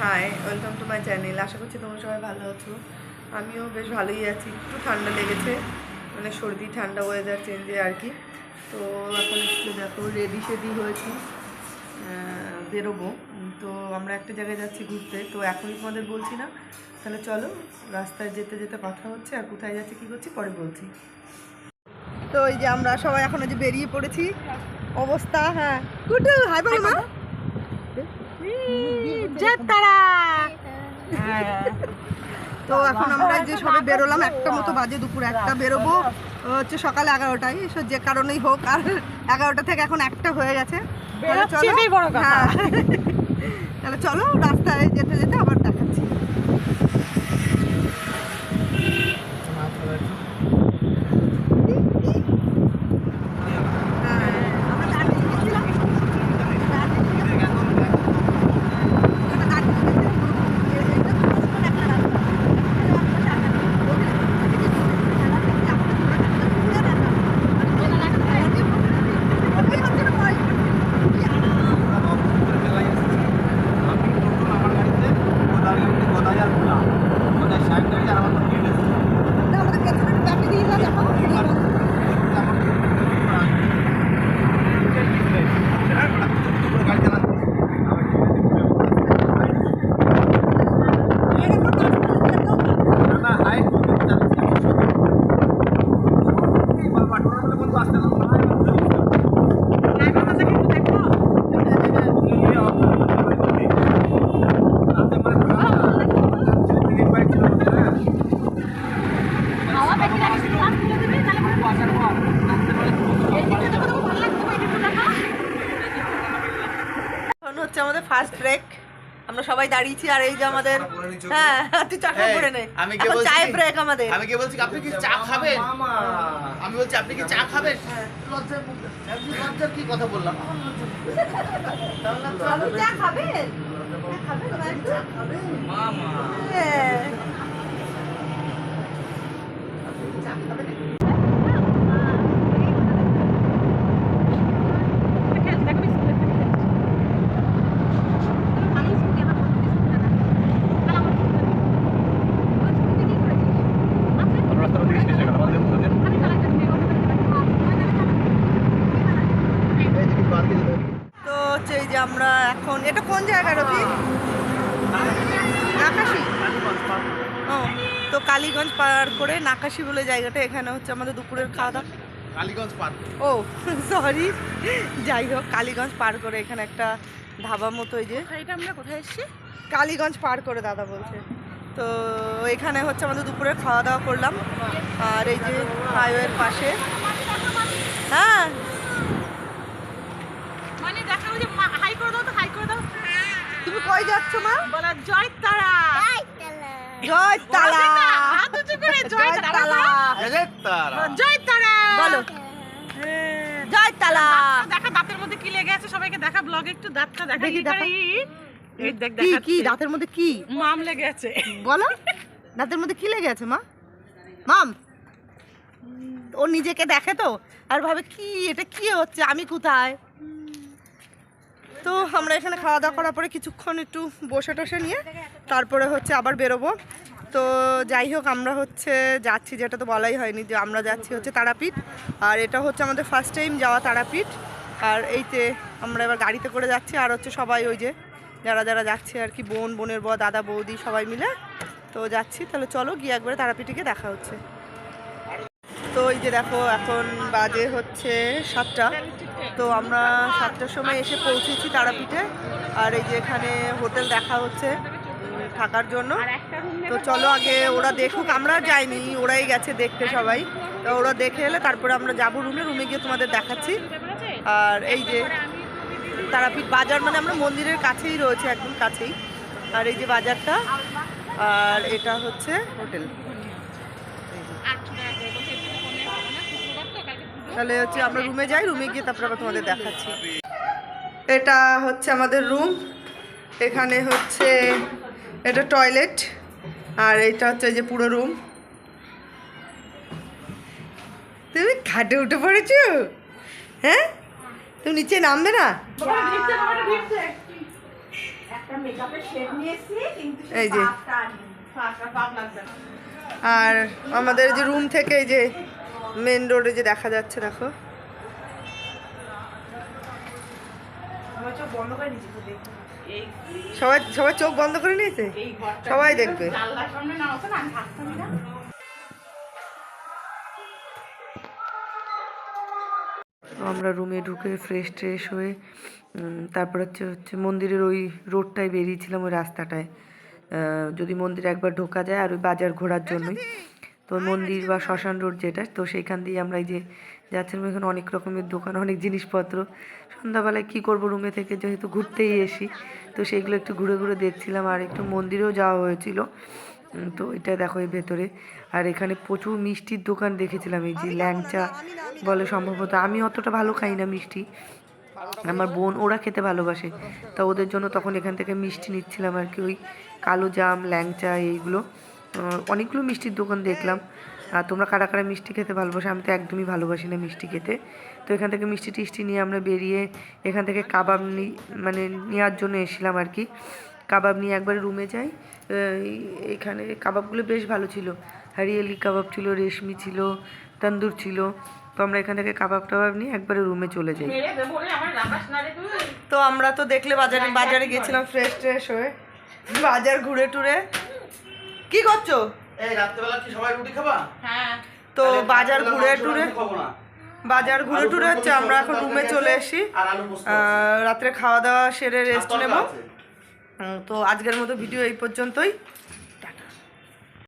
Hi welcome to my channel আশা করছি তোমরা সবাই ভালো আছো। আমিও বেশ ভালোই আছি। একটু ঠান্ডা লেগেছে মানে সর্দি, ঠান্ডা ওয়েদার চেঞ্জে আর কি। তো এখন একটু দেখো রেডি সেডি হয়েছি বেরোবো। তো আমরা একটা জায়গায় যাচ্ছি ঘুরতে। তো এখনই তোমাদের বলছি না। তাহলে চলো, রাস্তায় যেতে যেতে কথা হচ্ছে, আর কোথায় যাচ্ছি, কী করছি, পরে বলছি। তো এই যে আমরা সবাই এখন যে বেরিয়ে পড়েছি। অবস্থা হ্যাঁ। কুটু হাই বলো তো এখন আমরা যে সবে বেরোলাম একটা মতো বাজে দুপুর একটা বেরোবো হচ্ছে সকাল এগারোটায়। সো যে কারণেই হোক আর এগারোটা থেকে এখন একটা হয়ে গেছে। চলো হ্যাঁ। তাহলে চলো রাস্তায় যেতে যেতে আবার দেখাচ্ছি হ্যাঁ, আমরা দার্জিলিং গেছিলাম। দার্জিলিং থেকে ওখানে দার্জিলিং গেছিলাম। এটা সুন্দরবন একটা রাস্তা। আমি নতুন আমার গাড়িতে গোদাগাড়িতে গোদাগার খোলা গোদায় ষাট গাড়ি আর আমার তো গেট এসেছে না, আমাদের পেছনে একটা ব্যাটারি দিয়ে দাও, দেখো। গাড়ি চালাচ্ছি না না হাই চালাচ্ছি পাটনার মধ্যে বন্ধু আসতে এখন হচ্ছে আমাদের ফার্স্ট ব্রেক আমরা সবাই দাঁড়িয়েছি আর এই যে আমাদের হ্যাঁ তুই চাটা করে নে। আমি কে বলছি কি? ব্রেক আমাদের। আমি কি বলছি আপনি কি চা খাবেন? আমি বলছি আপনি কি চা খাবেন? লজ্জার মুখ- লজ্জার কি কথা বললাম? আপনি চা খাবেন? চা খাবেন ভাই একটু? হ্যাঁ। তো হচ্ছে এই যে আমরা এখন এটা কোন জায়গা রবি নাকাশি ও তো কালীগঞ্জ পার করে নাকাশি বলে জায়গাটা এখানে হচ্ছে আমাদের দুপুরের খাওয়া দাওয়া। কালীগঞ্জ পার্ক ও সরি যাই হোক কালীগঞ্জ পার করে এখানে একটা ধাবা মতো এই যে। এটা আমরা কোথায় এসেছি? কালীগঞ্জ পার করে দাদা বলছে। তো এখানে হচ্ছে আমাদের দুপুরে খাওয়া দাওয়া করলাম। আর এই যে হাইওয়ের পাশে। হ্যাঁ। মানে দেখা ওই যে হাই করে দাও তো হাই করে দাও। তুমি কই যাচ্ছ মা? বলা জয় তারা। জয় তালা হাত উঁচু করে জয় জয় তারা তালা তারা জয় তারা বলো জয় তালা দেখা দাঁতের মধ্যে কি লেগে আছে সবাইকে দেখা ব্লগে একটু দাঁতটা দেখা দেখি, কি দাঁতের মধ্যে কি? মাম লেগে আছে। বলো দাঁতের মধ্যে কি লেগে আছে মা? মাম ও নিজেকে দেখে তো আর ভাবে কি এটা কি হচ্ছে আমি কোথায়? তো আমরা এখানে খাওয়া দাওয়া করার পরে কিছুক্ষণ একটু বসে টসে নিয়ে তারপরে হচ্ছে আবার বেরোবো। তো যাই হোক, আমরা হচ্ছে যাচ্ছি, যেটা তো বলাই হয়নি যে আমরা যাচ্ছি হচ্ছে তারাপীঠ। আর এটা হচ্ছে আমাদের ফার্স্ট টাইম যাওয়া তারাপীঠ। আর এইতে আমরা এবার গাড়িতে করে যাচ্ছি, আর হচ্ছে সবাই ওই যে যারা যারা যাচ্ছে আর কি, বোন, বোনের বর, দাদা, বৌদি সবাই মিলে। তো যাচ্ছি, তাহলে চলো গিয়ে একবারে তারাপীঠে দেখা হচ্ছে। তো এই যে দেখো, এখন বাজে হচ্ছে সাতটা। তো আমরা সাতটার সময় এসে পৌঁছেছি তারাপীঠে। আর এই যে এখানে হোটেল দেখা হচ্ছে থাকার জন্য। তো চলো আগে ওরা দেখুক, আমরা যাইনি, ওরাই গেছে দেখতে সবাই। তো ওরা দেখে এলে তারপরে আমরা যাব রুমে রুমে গিয়ে তোমাদের দেখাচ্ছি। আর এই যে তারাপীঠ বাজার মানে আমরা মন্দিরের কাছেই রয়েছে, একদম কাছেই। আর এই যে বাজারটা, আর এটা হচ্ছে হোটেল। তাহলে হচ্ছে আমরা রুমে যাই রুমে গিয়ে তারপরে আবার তোমাদের দেখাচ্ছি। এটা হচ্ছে আমাদের রুম এখানে হচ্ছে এটা টয়লেট আর এটা হচ্ছে যে পুরো রুম তুমি খাটে উঠে পড়েছ? হ্যাঁ? তুমি নিচে নামবে না? এই যে। আর আমাদের যে রুম থেকে এই যে মেন রোডে যে দেখা যাচ্ছে, দেখো। সবাই সবাই চোখ বন্ধ করে নিয়েছে? সবাই দেখবে। আমরা রুমে ঢুকে ফ্রেশ ট্রেশ হয়ে তারপর হচ্ছে হচ্ছে মন্দিরের ওই রোডটায় বেরিয়েছিলাম, ওই রাস্তাটায়। যদি মন্দিরে একবার ঢোকা যায় আর ওই বাজার ঘোরার জন্যই। তো মন্দির বা শ্মশান রোড যেটা তো সেইখান দিয়ে আমরা এই যে যাচ্ছিলাম এখানে অনেক রকমের দোকান অনেক জিনিসপত্র। সন্ধ্যাবেলায় কী করব রুমে থেকে যেহেতু ঘুরতেই এসি তো সেইগুলো একটু ঘুরে ঘুরে দেখছিলাম আর একটু মন্দিরেও যাওয়া হয়েছিল। তো এটা দেখো এই ভেতরে। আর এখানে প্রচুর মিষ্টির দোকান দেখেছিলাম এই যে ল্যাংচা বলে সম্ভবত। আমি অতটা ভালো খাই না মিষ্টি। আমার বোন ওরা খেতে ভালোবাসে। তা ওদের জন্য তখন এখান থেকে মিষ্টি নিচ্ছিলাম আর কি ওই কালো জাম ল্যাংচা এইগুলো। অনেকগুলো মিষ্টির দোকান দেখলাম। আর তোমরা কারা কারা মিষ্টি খেতে ভালোবাসো? আমি তো একদমই ভালোবাসি না মিষ্টি খেতে। তো এখান থেকে মিষ্টি টিষ্টি নিয়ে আমরা বেরিয়ে এখান থেকে কাবাব নি মানে নেওয়ার জন্য এসেছিলাম আর কি। কাবাব নিয়ে একবার রুমে যাই। এই- এখানে কাবাবগুলো বেশ ভালো ছিল। হারিয়ালি কাবাব ছিল রেশমি ছিল তন্দুর ছিল। তো আমরা এখান থেকে কাবাব টাবাব নিয়ে একবারে রুমে চলে যাই। তো আমরা তো দেখলে বাজারে বাজারে গেছিলাম ফ্রেশ ট্রেশ হয়ে। বাজার ঘুরে টুরে কি করছ? এই রাত্রেবেলা কি সবাই রুটি খাবা? হ্যাঁ। তো বাজার ঘুরে টুরে খাব না। বাজার ঘুরে টুরে হচ্ছে আমরা এখন রুমে চলে এসি আর আলু পোস্ত আছে। রাত্রে খাওয়া দাওয়া সেরে রেস্ট নেব। তো আজকের মতো ভিডিও এই পর্যন্তই।